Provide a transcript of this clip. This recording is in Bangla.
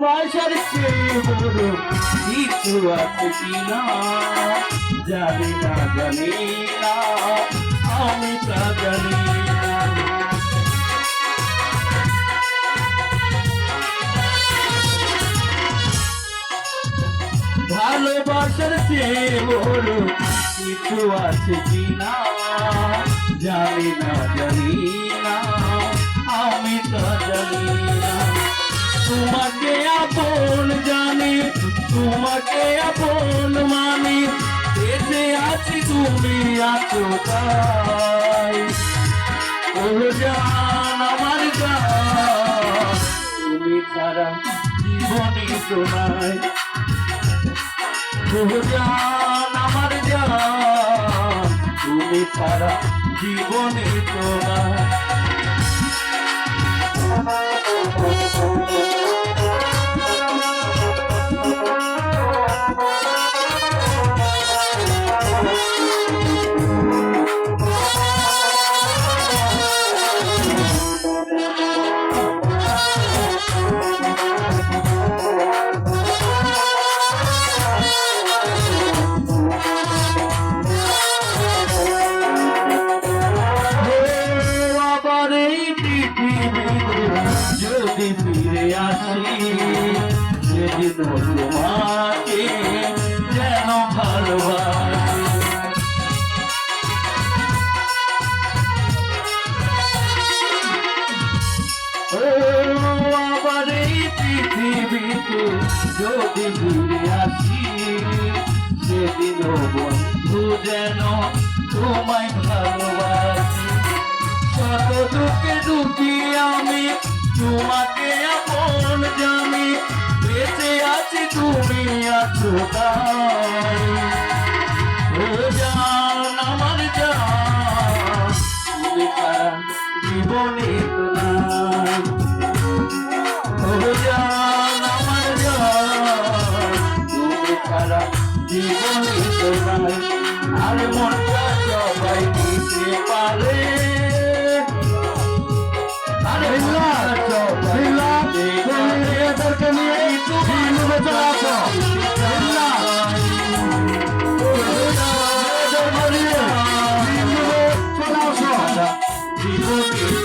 ভালোবাসার কিছু আছে কিনা জানি না জানি না, আমি তা জানি ভালোবাসার কিছু আছে কিনা জানি না জানি না, আমি তো জানি তোমাকে আপন জানি, তোমাকে আপন মানি। এসে আছি তুমি, আছো তাই। জান আমার জান তুমি ছাড়া জীবনই তো নাই জান আমার জান তুমি ছাড়া জীবনে তোরা যদি ফিরে আসি। সেদিন তোমাকে যেন ভালোবাসি। আবার এই পৃথিবীতে যদি ফিরে আসি, সেদিন বন্ধু যেন তোমায় ভালোবাসি। কত দুঃখে দুঃখী আমি তোমাকে আপন জানি বেঁচে আছি তুমি আছো আমার জীবনে জীবনে আর মনটা